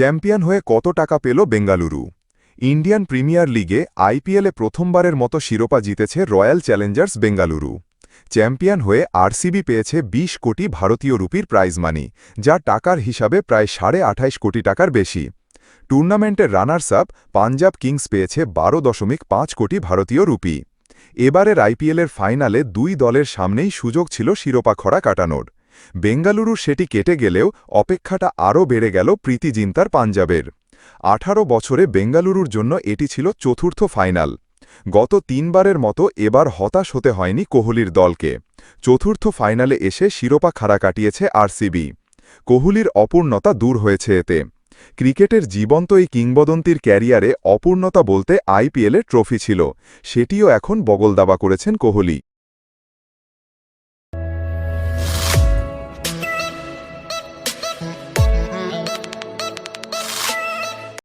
Champion হয়ে কত টাকা পেল বেঙ্গালুরু? ইন্ডিয়ান প্রিমিয়ার লিগে আইপিএলে প্রথমবারের মতো শিরোপা জিতেছে রয়্যাল চ্যালেঞ্জার্স বেঙ্গালুরু। চ্যাম্পিয়ন হয়ে আরসিবি পেয়েছে ২০ কোটি ভারতীয় রুপির প্রাইজ মানি যা টাকার হিসাবে প্রায় সাড়ে আঠাইশ কোটি টাকার বেশি। টুর্নামেন্টের রানার্স আপ পাঞ্জাব কিংস পেয়েছে বারো দশমিক পাঁচ কোটি ভারতীয় রুপি। এবারের আইপিএলের ফাইনালে দুই দলের সামনেই সুযোগ ছিল শিরোপা খরা কাটানোর। বেঙ্গালুরুর সেটি কেটে গেলেও অপেক্ষাটা আরও বেড়ে গেল প্রীতি জিন্তার পাঞ্জাবের। আঠারো বছরে বেঙ্গালুরুর জন্য এটি ছিল চতুর্থ ফাইনাল। গত তিনবারের মতো এবার হতাশ হতে হয়নি কোহলির দলকে। চতুর্থ ফাইনালে এসে শিরোপা খাড়া কাটিয়েছে আরসিবি। কোহলির অপূর্ণতা দূর হয়েছে এতে। ক্রিকেটের জীবন্ত এই কিংবদন্তির ক্যারিয়ারে অপূর্ণতা বলতে আইপিএলের ট্রফি ছিল। সেটিও এখন বগলদাবা করেছেন কোহলি।